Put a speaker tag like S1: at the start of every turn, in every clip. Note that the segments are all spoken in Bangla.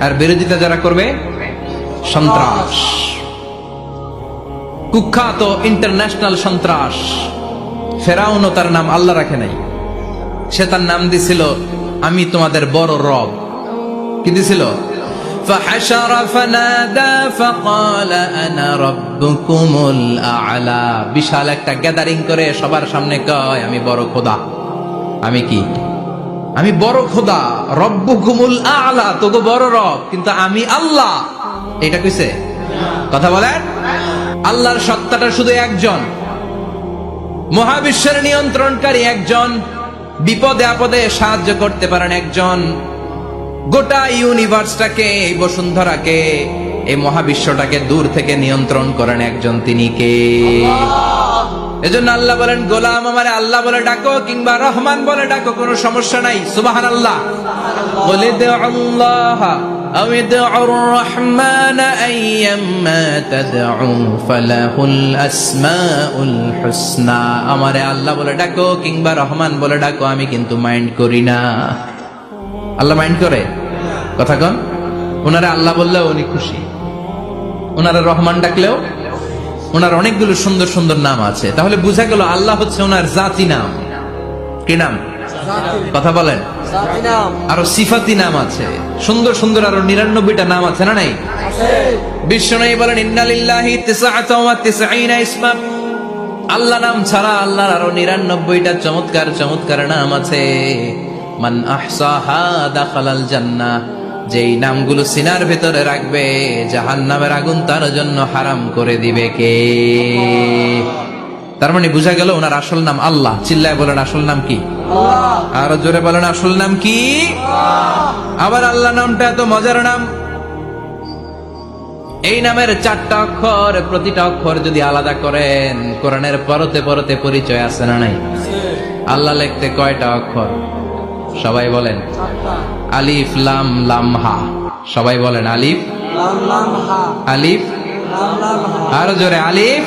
S1: আর বিরোধিতা যারা করবে সন্ত্রাস কুখ্যাত ইন্টারন্যাশনাল সন্ত্রাস ফেরাউনও তার নাম আল্লাহ রাখে নাই সে তার নাম দিছিল আমি তোমাদের বড় রব কি দিছিল فحشر فنادى فقال انا ربكم الاعلى বিশাল একটা গ্যাদারিং করে সবার সামনে কয় আমি বড় খোদা আমি কি আমি বড় খোদা, রব্বুকুমুল আলা, তোগো বড় রব, কিন্তু আমি আল্লাহ। এটা কইছে? কথা বলেন? আল্লাহর সত্তাটা শুধু একজন। মহাবিশ্বের নিয়ন্ত্রণকারী একজন, বিপদে আপদে সাহায্য করতে পারেন একজন। গোটা ইউনিভার্সটাকে, এই বসুন্ধরাকে, এই মহাবিশ্বটাকে দূর থেকে নিয়ন্ত্রণ করেন একজন। তিনি কে? এজন্য আল্লাহ বলেন গোলাম আমারে আল্লাহ বলে ডাকো কিংবা রহমান বলে ডাকো কোনো সমস্যা নাই সুবাহান আল্লাহ বলে দে আল্লাহ أو ادعوا الرحمن أيما تدعوا فله الأسماء الحسنى আমারে আল্লাহ বলে ডাকো কিংবা রহমান বলে ডাকো আমি কিন্তু মাইন্ড করি না আল্লাহ মাইন্ড করে কথা কন ওনারা আল্লাহ বললেও উনি খুশি ওনারা রহমান ডাকলেও ওনার অনেকগুলো সুন্দর সুন্দর নাম আছে। তাহলে বোঝা গেল আল্লাহ হচ্ছে ওনার জাতি নাম। কি নাম? কথা বলেন। আরও সিফাতি নাম আছে। সুন্দর সুন্দর আরও নিরানব্বইটা নাম আছে না নাই? বিশ্ব নাই বলেন ইন্নালিল্লাহি ইসমা। আল্লাহ নাম ছাড়া আল্লাহর আরও নিরানব্বইটা চমৎকার চমৎকার নাম আছে। মান আহসাহা দাখালাল জান্নাহ। যেই নামগুলো সিনার ভেতরে রাখবে জাহান নামের আগুন তার জন্য হারাম করে দিবে কে? তার মানে বোঝা গেল ওনার আসল নাম আল্লাহ। চিল্লায় বলেন আসল নাম কি? আর জোরে বলেন আসল নাম কি? আবার আল্লাহ নামটা এত মজার নাম। এই নামের চারটা অক্ষর প্রতিটা অক্ষর যদি আলাদা করেন কোরআনের পরতে পরতে পরিচয় আছে না নাই? আল্লাহ লিখতে কয়টা অক্ষর? সবাই বলেন। আলিফ লাম লাম হা। সবাই বলেন আলিফ। আলিফ। আরও জোরে আলিফ।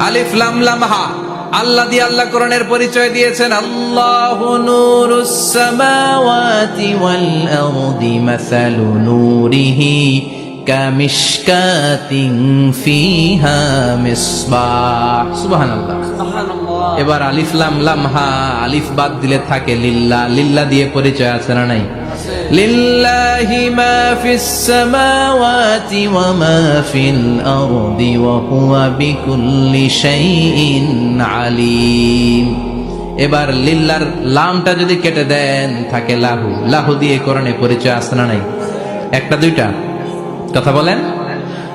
S1: আলিফ লাম লাম হা। আল্লাহ দিয়ে আল্লাহ কোরআনের পরিচয় দিয়েছেন। আল্লাহু নূরুস সামাওয়াতি ওয়াল আরদি মাসালু নূরিহি কামিশকাতিন ফিহা মিসবাহ। সুবহানাল্লাহ। এবার আলিফ লাম লাম হা আলিফ বাদ দিলে থাকে লিল্লা। লিল্লা দিয়ে পরিচয় আছে না নাই? লিল্লাহি মা ফিস সামাওয়াতি ওয়া মা ফিল আরদি ওয়া হুয়া বিকুল্লি শাইইন আলিম। এবার লিল্লার লামটা যদি কেটে দেন থাকে লাহু। লাহু দিয়ে কোরআনে পরিচয় আছে না নাই? একটা দুইটা। কথা বলেন?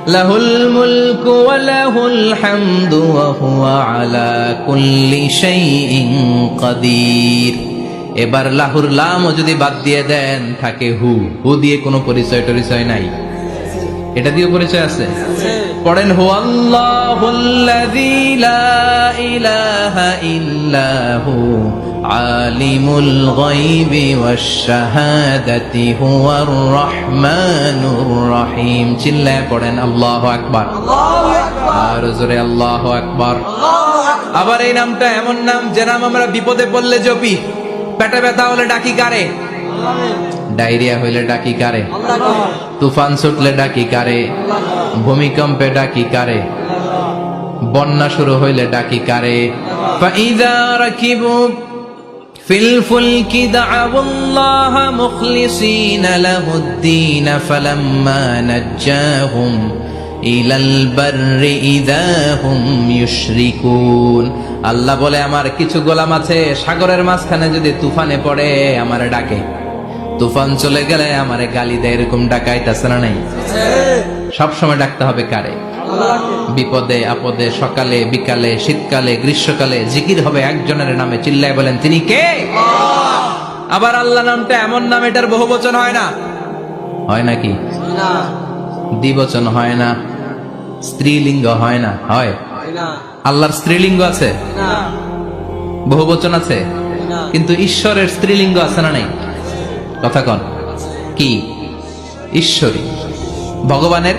S1: লাহুল মুলকু ওয়া লাহুল হামদু ওয়া হুয়া আলা কুল্লি শাইইন কাদির। এবার লাহুর লামও যদি বাদ দিয়ে দেন থাকে হু। হু দিয়ে কোনো পরিচয় টরিচয় নাই। এটা দিয়ে পরিচয় আছে? পড়েন হু আল্লাহুল্লাযী লা ইলাহা ইল্লা হু আলিমুল গায়বি ওয়াশ শাহাদাতি হুয়ার রহমানুর রহিম। চিল্লায় পড়েন, আল্লাহু আকবার। আর জোরে, আল্লাহু আকবার। আবার এই নামটা, এমন নাম, যে নাম আমরা বিপদে পড়লে জপি। পেটে ব্যথা হলে ডাকি কারে? ডায়রিয়া হইলে ডাকি কারে? তুফান ছুটলে ডাকি কারে? ভূমিকম্পে ডাকি কারে? বন্যা শুরু হইলে ডাকি কারে? ফাইদা রাকিবু في الفلك دعوا الله مخلصين له الدين فلما نجاهم إلى البر إذا هم يشركون আল্লাহ বলে আমার কিছু গোলাম আছে সাগরের মাঝখানে যদি তুফানে পড়ে আমার ডাকে তুফান চলে গেলে আমারে গালি দেয় এরকম ডাকাইতেছে না নাই সব সময় ডাকতে হবে কারে? বিপদে, আপদে, সকালে, বিকালে, শীতকালে, গ্রীষ্মকালে, জিকির হবে একজনের নামে। চিল্লায় বলেন, তিনি কে? আবার আল্লাহ নামটা এমন নাম, এটার বহু বচন হয় না? হয় নাকি দ্বিবচন হয় না। স্ত্রীলিঙ্গ হয় না? হয়। আল্লাহর স্ত্রীলিঙ্গ আছে? বহু বচন আছে? কিন্তু ঈশ্বরের স্ত্রীলিঙ্গ আছে না নাই? কথা কন। কি? ঈশ্বরী ভগবানের।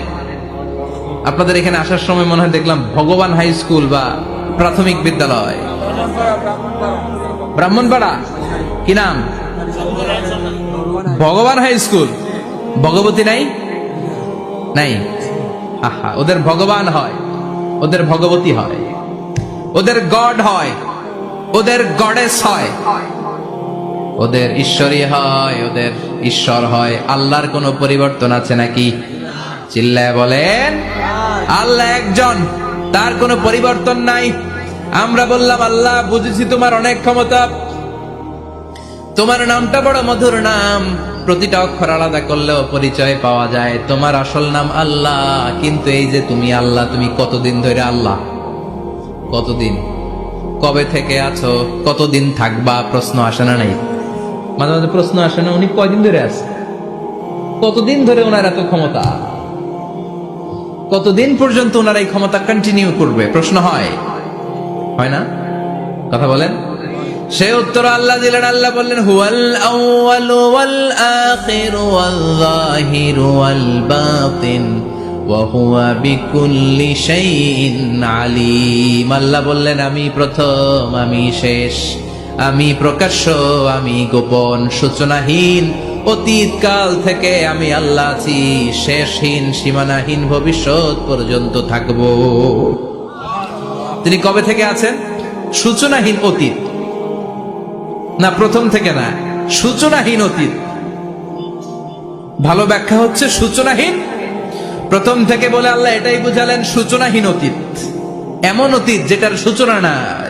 S1: আপনাদের এখানে আসার সময় মনে হয় দেখলাম ভগবান হাই স্কুল বা প্রাথমিক বিদ্যালয়। ব্রাহ্মণপাড়া? কি নাম? ভগবান হাই স্কুল। ভগবতী নাই? নাই। আহা, ওদের ভগবান হয়। ওদের ভগবতী হয়। ওদের গড হয়। ওদের গডেস হয়। ওদের ঈশ্বরী হয়, ওদের ঈশ্বর হয়। আল্লাহর কোনো পরিবর্তন আছে নাকি? চিল্লায় বলেন, আল্লাহ একজন, তার কোনো পরিবর্তন নাই। আমরা বললাম, আল্লাহ, বুঝেছি তোমার অনেক ক্ষমতা। তোমার নামটা বড় মধুর নাম। প্রতিটা অক্ষর আলাদা করলেও পরিচয় পাওয়া যায়। তোমার আসল নাম আল্লাহ, কিন্তু এই যে তুমি আল্লাহ, তুমি কতদিন ধরে আল্লাহ? কতদিন? কবে থেকে আছো? কতদিন থাকবা? প্রশ্ন আসে না নাই? মাঝে মাঝে প্রশ্ন আসে না, উনি কয়দিন ধরে আছে? কতদিন ধরে ওনার এত ক্ষমতা? কতদিন পর্যন্ত ওনারা এই ক্ষমতা কন্টিনিউ করবে? প্রশ্ন হয়। হয় না? কথা বলেন। সে উত্তর আল্লাহ দিলেন, আল্লাহ বললেন ওয়াল আল্লাহ বললেন, আমি প্রথম, আমি শেষ, আমি প্রকাশ্য, আমি গোপন, সূচনাহীন অতীত কাল থেকে আমি আল্লাহ আছি। শেষহীন, সীমানাহীন ভবিষ্যৎ পর্যন্ত থাকব। তিনি কবে থেকে আছেন? সূচনাহীন অতীত। না, প্রথম থেকে না, সূচনাহীন অতীত। ভালো ব্যাখ্যা হচ্ছে সূচনাহীন। প্রথম থেকে বলে আল্লাহ এটাই বুঝালেন সূচনাহীন অতীত। এমন অতীত যেটার সূচনা নাই।